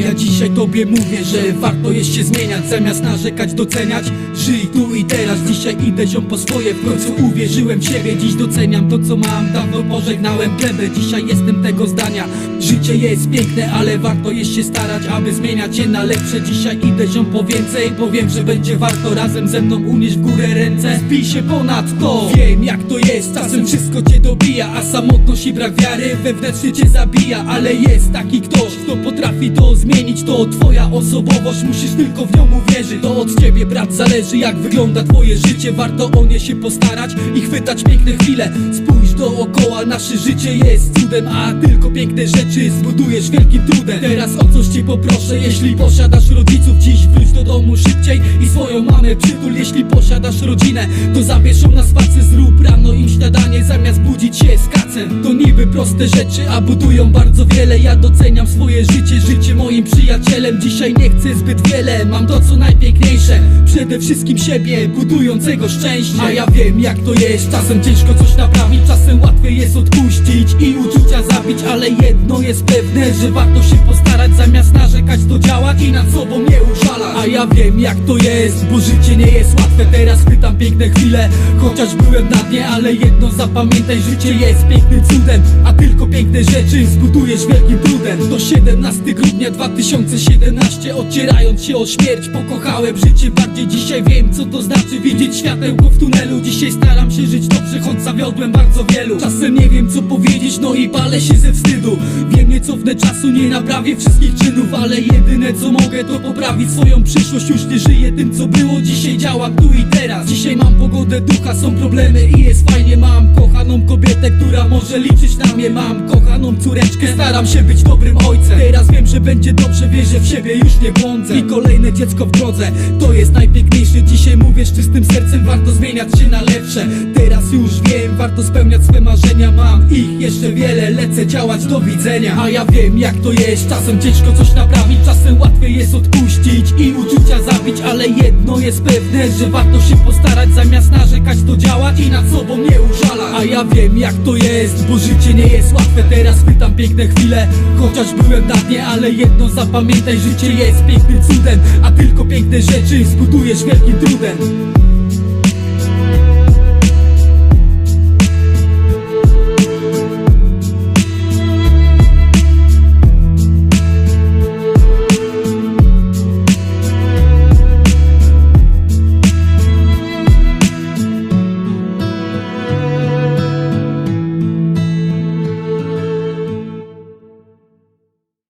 ja dzisiaj tobie mówię, że warto jest się zmieniać Zamiast narzekać, doceniać. Żyj tu i teraz, dzisiaj idę ziom po swoje. W końcu uwierzyłem w siebie, dziś doceniam to co mam. Dawno pożegnałem glebę, dzisiaj jestem tego zdania. Życie jest piękne, ale warto jest się starać Aby zmieniać je na lepsze. Dzisiaj idę ziom po więcej, bo wiem, że będzie warto Razem ze mną unieść w górę ręce. Zbij się ponad to Wiem jak to jest, czasem wszystko cię dobija A samotność i brak wiary wewnętrznie cię zabija. Ale jest taki ktoś, kto potrafi to zmienić To. Twoja osobowość, musisz tylko w nią uwierzyć. To od ciebie brat zależy jak wygląda twoje życie. Warto o nie się postarać i chwytać piękne chwile. Spójrz dookoła, nasze życie jest cudem A tylko piękne rzeczy zbudujesz wielkim trudem. Teraz o coś cię poproszę, jeśli posiadasz rodziców. Dziś wróć do domu szybciej i swoją mamę przytul. Jeśli posiadasz rodzinę, to zabierz ją na spacer. Zrób rano im śniadanie proste rzeczy, a budują bardzo wiele. Ja doceniam swoje życie, życie moim przyjacielem. Dzisiaj nie chcę zbyt wiele, mam to co najpiękniejsze. Przede wszystkim siebie, budującego szczęście. A ja wiem jak to jest, czasem ciężko coś naprawić Czasem łatwiej jest odpuścić i uczucia zabić. Ale jedno jest pewne, że warto się postarać Zamiast narzekać to działać i nad sobą nie użalać A ja wiem jak to jest, bo życie nie jest łatwe. Teraz pytam piękne chwile, chociaż byłem na dnie Ale jedno zapamiętaj, życie jest pięknym cudem A tylko piękne rzeczy zbudujesz wielkim trudem. To 17 grudnia 2017 Ocierając się o śmierć pokochałem życie. Bardziej Dzisiaj wiem co to znaczy widzieć światełko w tunelu. Dzisiaj staram się żyć dobrze, choć zawiodłem bardzo wielu. Czasem nie wiem co powiedzieć, no i palę się ze wstydu. Wiem nie cofnę czasu, nie naprawię wszystkich czynów Ale jedyne co mogę to poprawić swoją przyszłość. Już nie żyję tym co było, dzisiaj działam tu i teraz. Dzisiaj mam pogodę ducha, są problemy i jest fajnie Mam kochaną kobietę, która może liczyć na mnie. Mam kochaną córeczkę, staram się być dobrym ojcem. Teraz wiem, że będzie dobrze, wierzę w siebie, już nie błądzę. I kolejne dziecko w drodze, to jest najpiękniejsze. Dzisiaj mówię z czystym sercem, warto zmieniać się na lepsze. Teraz już wiem, warto spełniać swe marzenia. Mam ich jeszcze wiele, lecę działać, do widzenia. A ja wiem jak to jest, czasem ciężko coś naprawić Czasem łatwiej jest odpuścić i zabić Ale jedno jest pewne, że warto się postarać Zamiast narzekać to działać i nad sobą nie użalać. A ja wiem jak to jest, bo życie nie jest łatwe. Teraz pytam piękne chwile, chociaż byłem na dnie Ale jedno zapamiętaj, życie jest pięknym cudem A tylko piękne rzeczy zbudujesz wielkim trudem